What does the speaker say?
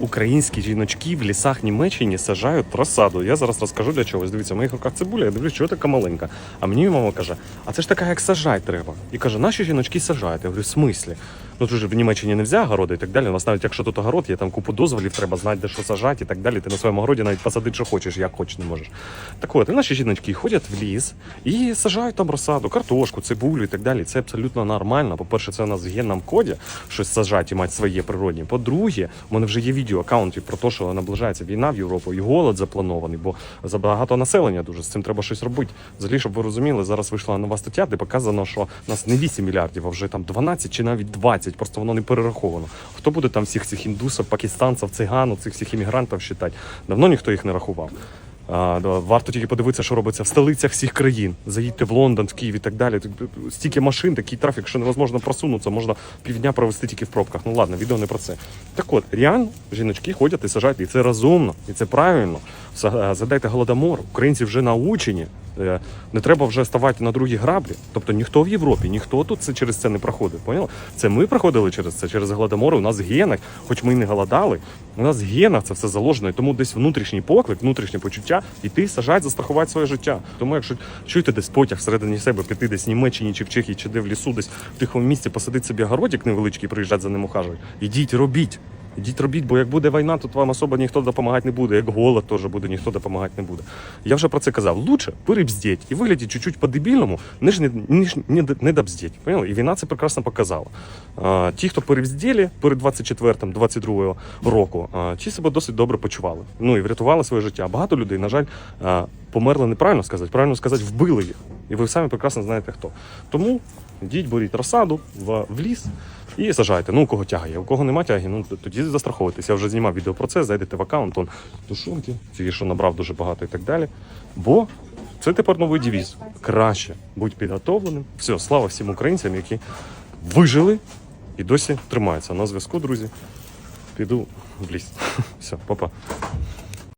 українські жіночки в лісах Німеччини сажають розсаду. Я зараз розкажу для чогось. Дивіться, в моїх руках цибуля, я дивлюсь, що така маленька. А мені мама каже: а це ж така, як сажать треба. І каже, наші жіночки сажають. Я говорю, в смислі? Ну тут же в Німеччині не можна городи і так далі. У нас навіть якщо тут огород, є там купу дозволів, треба знати, де що сажати і так далі. Ти на своєму городі навіть посадити, що хочеш, як хочеш, не можеш. Так от, і наші жіночки ходять в ліс і сажають там розсаду, картошку, цибулю і так далі. Це абсолютно нормально. По-перше, це у нас в генному коді щось сажати і мати своє природні. По-друге, у мене вже є відео аккаунтів про те, що наближається війна в Європу і голод запланований, бо забагато населення дуже з цим треба щось робити. Взагалі, щоб ви розуміли, зараз вийшла нова стаття, де показано, що нас не 8 мільярдів, а вже там 12 чи навіть 20, просто воно не перераховано. Хто буде там всіх цих індусів, пакистанців, циган, цих всіх іммігрантів считати? Давно ніхто їх не рахував. Варто тільки подивитися, що робиться в столицях всіх країн. Заїдьте в Лондон, в Київ і так далі. Тут Стільки машин, такий трафік, що невозможно просунутися, можна півдня провести тільки в пробках. Ну ладно, відео не про це. Так от, реально, жіночки ходять і сажають, і це розумно, і це правильно. Е, Задайте голодомор. Українці вже научені. Е, Не треба вже ставати на другі граблі. Тобто ніхто в Європі, ніхто тут це через це не проходив. Поняли? Це ми проходили через це, через голодомори. У нас генах, хоч ми і не голодали, у нас генах це все заложено. І тому десь внутрішній поклик, внутрішнє почуття, іти сажати, застрахувати своє життя. Тому якщо чуєте десь потяг всередині себе, піти десь в Німеччині чи в Чехії, чи де в лісу, десь в тихому місці посадити собі городик невеличкий, приїжджати за ним ухажувати. Ідіть, робіть. Ідіть робіть, бо як буде війна, тут вам особо ніхто допомагати не буде. Як голод теж буде, ніхто допомагати не буде. Я вже про це казав. Лучше перебздіть і виглядіть чуть-чуть по-дебільному, ніж не, ніж не, не добздіть. Поняли? І війна це прекрасно показала. А, ті, хто перебзділи перед 24-22 року, а, ті себе досить добре почували. Ну і врятували своє життя. Багато людей, на жаль, а, померли неправильно сказати, правильно сказати, вбили їх. І ви самі прекрасно знаєте хто. Тому йдіть, беріть розсаду в, в ліс. І сажайте. Ну, у кого тяга є. У кого нема тяги, ну тоді застраховуйтесь. Я вже знімав відео про це, зайдете в аккаунт, он тушонки, ті, що набрав дуже багато і так далі. Бо це тепер новий девіз. Краще будь підготовленим. Все, слава всім українцям, які вижили і досі тримаються. На зв'язку, друзі. Піду в ліс. Все, па-па.